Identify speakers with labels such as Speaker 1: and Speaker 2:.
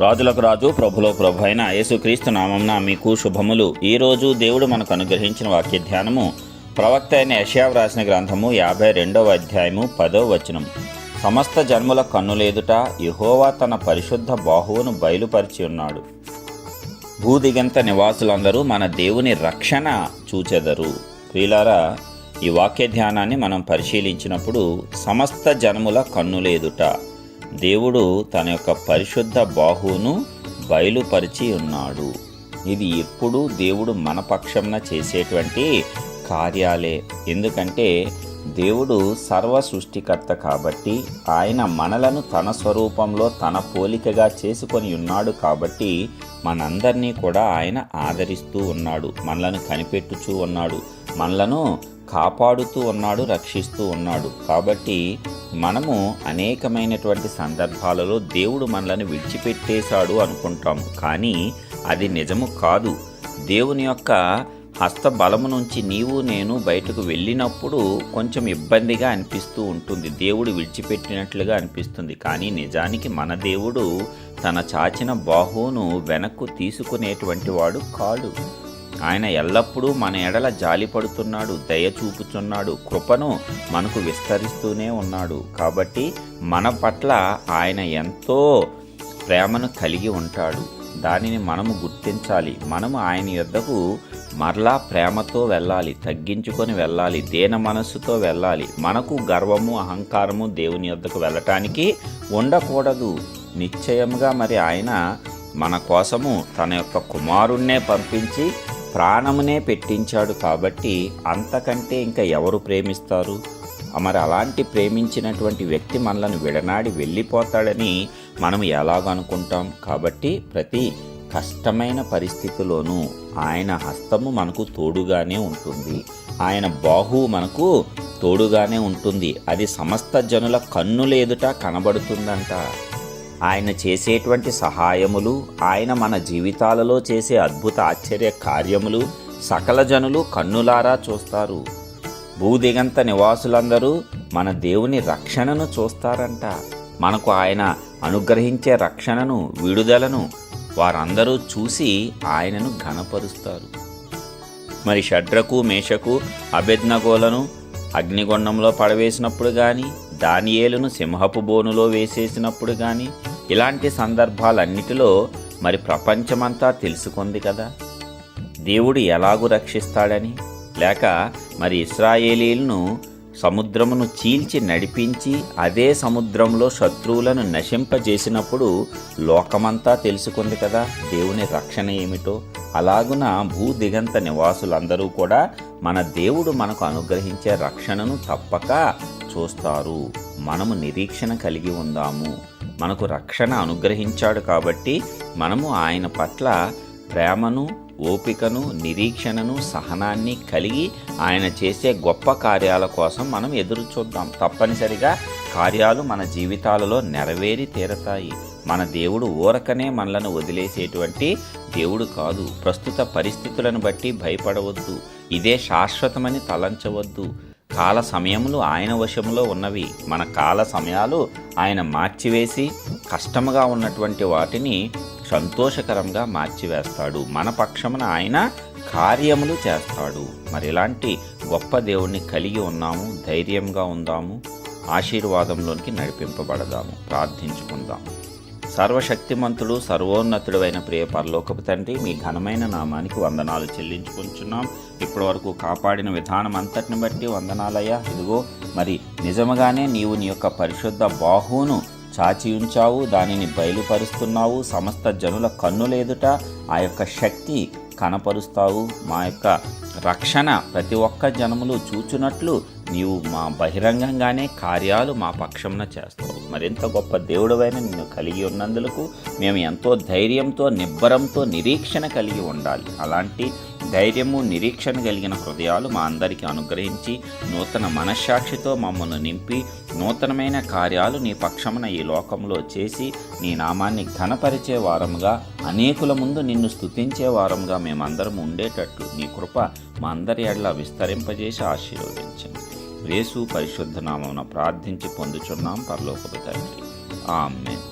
Speaker 1: రాజులకు రాజు ప్రభులో ప్రభు అయిన యేసుక్రీస్తు నామంన మీకు శుభములు. ఈ రోజు దేవుడు మనకు అనుగ్రహించిన వాక్య ధ్యానము ప్రవక్త అయిన యశయా వ్రాసిన గ్రంథము యాభై రెండవ అధ్యాయము పదో వచనం. సమస్త జన్ముల కన్నులేదుట యెహోవా తన పరిశుద్ధ బాహువును బయలుపరిచి ఉన్నాడు. భూదిగంత నివాసులందరూ మన దేవుని రక్షణ చూచెదరు. ప్రియులారా ఈ వాక్య ధ్యానాన్ని మనం పరిశీలించినప్పుడు సమస్త జన్ముల కన్నులేదుట దేవుడు తన యొక్క పరిశుద్ధ బాహువును బయలుపరిచి ఉన్నాడు. ఇది ఎప్పుడూ దేవుడు మన పక్షంన చేసేటువంటి కార్యాలే. ఎందుకంటే దేవుడు సర్వ సృష్టికర్త కాబట్టి ఆయన మనలను తన స్వరూపంలో తన పోలికగా చేసుకొని ఉన్నాడు కాబట్టి మనందరినీ కూడా ఆయన ఆదరిస్తూ ఉన్నాడు. మనలను కనిపెట్టుచూ ఉన్నాడు. మనలను కాపాడుతూ ఉన్నాడు రక్షిస్తూ ఉన్నాడు. కాబట్టి మనము అనేకమైనటువంటి సందర్భాలలో దేవుడు మనలను విడిచిపెట్టేశాడు అనుకుంటాము. కానీ అది నిజము కాదు. దేవుని యొక్క హస్తబలము నుంచి నీవు నేను బయటకు వెళ్ళినప్పుడు కొంచెం ఇబ్బందిగా అనిపిస్తూ ఉంటుంది. దేవుడు విడిచిపెట్టినట్లుగా అనిపిస్తుంది. కానీ నిజానికి మన దేవుడు తన చాచిన బాహువును వెనక్కు తీసుకునేటువంటి వాడు కాడు. ఆయన ఎల్లప్పుడూ మన ఎడల జాలి పడుతున్నాడు దయ చూపుతున్నాడు కృపను మనకు విస్తరిస్తూనే ఉన్నాడు. కాబట్టి మన పట్ల ఆయన ఎంతో ప్రేమను కలిగి ఉంటాడు. దానిని మనము గుర్తించాలి. మనము ఆయన యొద్దకు మరలా ప్రేమతో వెళ్ళాలి తగ్గించుకొని వెళ్ళాలి దేన మనస్సుతో వెళ్ళాలి. మనకు గర్వము అహంకారము దేవుని యొద్దకు వెళ్ళటానికి ఉండకూడదు. నిశ్చయముగా మరి ఆయన మన కోసము తన యొక్క కుమారుణ్ణే పంపించి ప్రాణమునే పెట్టించాడు కాబట్టి అంతకంటే ఇంకా ఎవరు ప్రేమిస్తారు? మరి అలాంటి ప్రేమించినటువంటి వ్యక్తి మనలను విడనాడి వెళ్ళిపోతాడని మనం ఎలాగనుకుంటాం కాబట్టి ప్రతి కష్టమైన పరిస్థితిలోనూ ఆయన హస్తము మనకు తోడుగానే ఉంటుంది. ఆయన బాహు మనకు తోడుగానే ఉంటుంది. అది సమస్త జనుల కన్నులేదుట కనబడుతుందంట. ఆయన చేసేటువంటి సహాయములు ఆయన మన జీవితాలలో చేసే అద్భుత ఆశ్చర్య కార్యములు సకల జనులు కన్నులారా చూస్తారు. భూదిగంత నివాసులందరూ మన దేవుని రక్షణను చూస్తారంట. మనకు ఆయన అనుగ్రహించే రక్షణను విడుదలను వారందరూ చూసి ఆయనను ఘనపరుస్తారు. మరి షడ్రకు మేషకు అభెజ్ఞగోలను అగ్నిగొండంలో పడవేసినప్పుడు కానీ దానియేలును సింహపు బోనులో వేసేసినప్పుడు కానీ ఇలాంటి సందర్భాలన్నిటిలో మరి ప్రపంచమంతా తెలుసుకుంది కదా. దేవుడు ఎలాగూ రక్షిస్తాడని? లేక మరి ఇస్రాయేలీలను సముద్రమును చీల్చి నడిపించి అదే సముద్రంలో శత్రువులను నశింపజేసినప్పుడు లోకమంతా తెలుసుకుంది కదా దేవుని రక్షణ ఏమిటో. అలాగున భూ దిగంత నివాసులందరూ కూడా మన దేవుడు మనకు అనుగ్రహించే రక్షణను తప్పక చూస్తారు. మనము నిరీక్షణ కలిగి ఉందాము. మనకు రక్షణ అనుగ్రహించాడు కాబట్టి మనము ఆయన పట్ల ప్రేమను ఓపికను నిరీక్షణను సహనాన్ని కలిగి ఆయన చేసే గొప్ప కార్యాల కోసం మనం ఎదురు చూద్దాం. తప్పనిసరిగా కార్యాలు మన జీవితాలలో నెరవేరి తీరతాయి. మన దేవుడు ఊరకనే మనలను వదిలేసేటువంటి దేవుడు కాదు. ప్రస్తుత పరిస్థితులను బట్టి భయపడవద్దు. ఇదే శాశ్వతమని తలంచవద్దు. కాల సమయములు ఆయన వశంలో ఉన్నవి. మన కాల సమయాలు ఆయన మార్చివేసి కష్టముగా ఉన్నటువంటి వాటిని సంతోషకరంగా మార్చివేస్తాడు. మన పక్షమున ఆయన కార్యములు చేస్తాడు. మరి ఇలాంటి గొప్ప దేవుణ్ణి కలిగి ఉన్నాము ధైర్యంగా ఉందాము ఆశీర్వాదంలోనికి నడిపింపబడదాము. ప్రార్థించుకుందాం సర్వశక్తిమంతుడు సర్వోన్నతుడు అయిన ప్రియ పరలోకపు తండ్రి మీ ఘనమైన నామానికి వందనాలు చెల్లించుకుంటున్నాం. ఇప్పటి వరకు కాపాడిన విధానం అంతటిని బట్టి వందనాలయ్యా. ఇదిగో మరి నిజముగానే నీవు నీ యొక్క పరిశుద్ధ బాహువును చాచి ఉంచావు దానిని బయలుపరుస్తున్నావు సమస్త జనుల కన్నులేదుట ఆ యొక్క శక్తి కనపరుస్తావు. మా యొక్క రక్షణ ప్రతి ఒక్క జనములు చూచునట్లు నీవు మా బహిరంగంగానే కార్యాలు మా పక్షంన చేస్తావు. మరింత గొప్ప దేవుడవైన నిన్ను కలిగి ఉన్నందులకు మేము ఎంతో ధైర్యంతో నిబ్బరంతో నిరీక్షణ కలిగి ఉండాలి. అలాంటి ధైర్యము నిరీక్షణ కలిగిన హృదయాలు మా అందరికీ అనుగ్రహించి నూతన మనశ్శాక్షితో మమ్మల్ని నింపి నూతనమైన కార్యాలు నీ పక్షమున ఈ లోకంలో చేసి నీ నామాన్ని ఘనపరిచే వారముగా అనేకుల ముందు నిన్ను స్తుతించే వారముగా మేమందరం ఉండేటట్లు నీ కృప మా అందరి ఎడల విస్తరింపజేసి ఆశీర్వదించండి. యేసు పరిశుద్ధ నామమున ప్రార్థించి పొందుచున్నాం పరలోకపు తండ్రి. ఆమెన్.